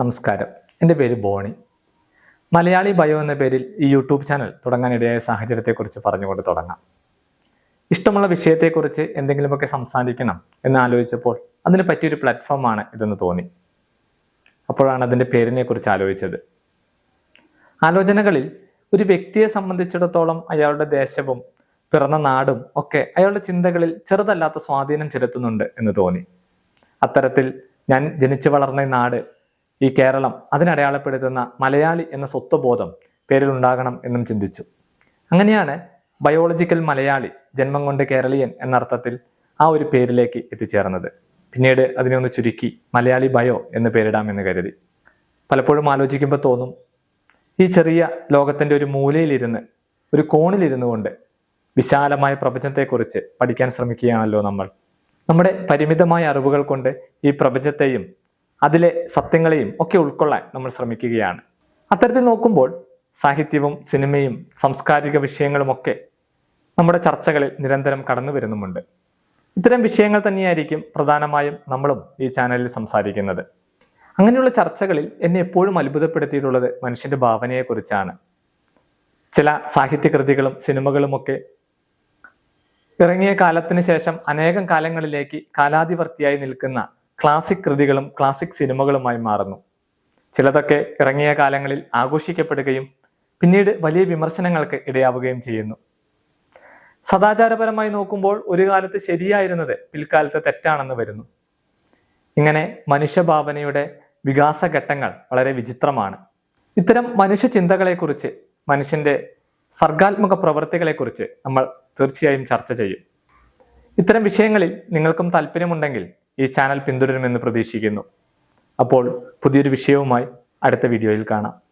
നമസ്കാരം. എന്റെ പേര് ബോണി. മലയാളി ബയോ എന്ന പേരിൽ ഈ യൂട്യൂബ് ചാനൽ തുടങ്ങാനിടയായ സാഹചര്യത്തെക്കുറിച്ച് പറഞ്ഞുകൊണ്ട് തുടങ്ങാം. ഇഷ്ടമുള്ള വിഷയത്തെക്കുറിച്ച് എന്തെങ്കിലുമൊക്കെ സംസാരിക്കണം എന്ന് ആലോചിച്ചപ്പോൾ അതിന് പറ്റിയൊരു പ്ലാറ്റ്ഫോമാണ് ഇതെന്ന് തോന്നി. അപ്പോഴാണ് അതിന്റെ പേരിനെക്കുറിച്ച് ആലോചിച്ചത്. ആലോചനകളിൽ ഒരു വ്യക്തിയെ സംബന്ധിച്ചിടത്തോളം അയാളുടെ ദേശവും പിറന്ന നാടും ഒക്കെ അയാളുടെ ചിന്തകളിൽ ചെറുതല്ലാത്ത സ്വാധീനം ചെലുത്തുന്നുണ്ട് എന്ന് തോന്നി. അത്തരത്തിൽ ഞാൻ ജനിച്ചു വളർന്ന നാട് ഈ കേരളം അതിനടയാളപ്പെടുത്തുന്ന മലയാളി എന്ന സ്വത്വബോധം പേരിലുണ്ടാകണം എന്നും ചിന്തിച്ചു. അങ്ങനെയാണ് ബയോളജിക്കൽ മലയാളി ജന്മം കൊണ്ട് കേരളീയൻ എന്നർത്ഥത്തിൽ ആ ഒരു പേരിലേക്ക് എത്തിച്ചേർന്നത്. പിന്നീട് അതിനെ ഒന്ന് ചുരുക്കി മലയാളി ബയോ എന്ന് പേരിടാമെന്ന് കരുതി. പലപ്പോഴും ആലോചിക്കുമ്പോൾ തോന്നും ഈ ചെറിയ ലോകത്തിന്റെ ഒരു മൂലയിലിരുന്ന് ഒരു കോണിലിരുന്നു കൊണ്ട് വിശാലമായ പ്രപഞ്ചത്തെക്കുറിച്ച് പഠിക്കാൻ ശ്രമിക്കുകയാണല്ലോ നമ്മൾ. നമ്മുടെ പരിമിതമായ അറിവുകൾ കൊണ്ട് ഈ പ്രപഞ്ചത്തെയും അതിലെ സത്യങ്ങളെയും ഒക്കെ ഉൾക്കൊള്ളാൻ നമ്മൾ ശ്രമിക്കുകയാണ്. അത്തരത്തിൽ നോക്കുമ്പോൾ സാഹിത്യവും സിനിമയും സാംസ്കാരിക വിഷയങ്ങളുമൊക്കെ നമ്മുടെ ചർച്ചകളിൽ നിരന്തരം കടന്നു വരുന്നുമുണ്ട്. ഇത്തരം വിഷയങ്ങൾ തന്നെയായിരിക്കും പ്രധാനമായും നമ്മളും ഈ ചാനലിൽ സംസാരിക്കുന്നത്. അങ്ങനെയുള്ള ചർച്ചകളിൽ എന്നെ എപ്പോഴും അത്ഭുതപ്പെടുത്തിയിട്ടുള്ളത് മനുഷ്യന്റെ ഭാവനയെക്കുറിച്ചാണ്. ചില സാഹിത്യകൃതികളും സിനിമകളുമൊക്കെ ഇറങ്ങിയ കാലത്തിന് ശേഷം അനേകം കാലങ്ങളിലേക്ക് കാലാതിവർത്തിയായി നിൽക്കുന്ന ക്ലാസിക് കൃതികളും ക്ലാസിക് സിനിമകളുമായി മാറുന്നു. ചിലതൊക്കെ ഇറങ്ങിയ കാലങ്ങളിൽ ആഘോഷിക്കപ്പെടുകയും പിന്നീട് വലിയ വിമർശനങ്ങൾക്ക് ഇടയാവുകയും ചെയ്യുന്നു. സദാചാരപരമായി നോക്കുമ്പോൾ ഒരു കാലത്ത് ശരിയായിരുന്നത് പിൽക്കാലത്ത് തെറ്റാണെന്ന് വരുന്നു. ഇങ്ങനെ മനുഷ്യഭാവനയുടെ വികാസഘട്ടങ്ങൾ വളരെ വിചിത്രമാണ്. ഇത്തരം മനുഷ്യ ചിന്തകളെക്കുറിച്ച് മനുഷ്യന്റെ സർഗാത്മക പ്രവൃത്തികളെക്കുറിച്ച് നമ്മൾ തീർച്ചയായും ചർച്ച ചെയ്യും. ഇത്തരം വിഷയങ്ങളിൽ നിങ്ങൾക്കും താല്പര്യമുണ്ടെങ്കിൽ ഈ ചാനൽ പിന്തുടരുമെന്ന് പ്രതീക്ഷിക്കുന്നു. അപ്പോൾ പുതിയൊരു വിഷയവുമായി അടുത്ത വീഡിയോയിൽ കാണാം.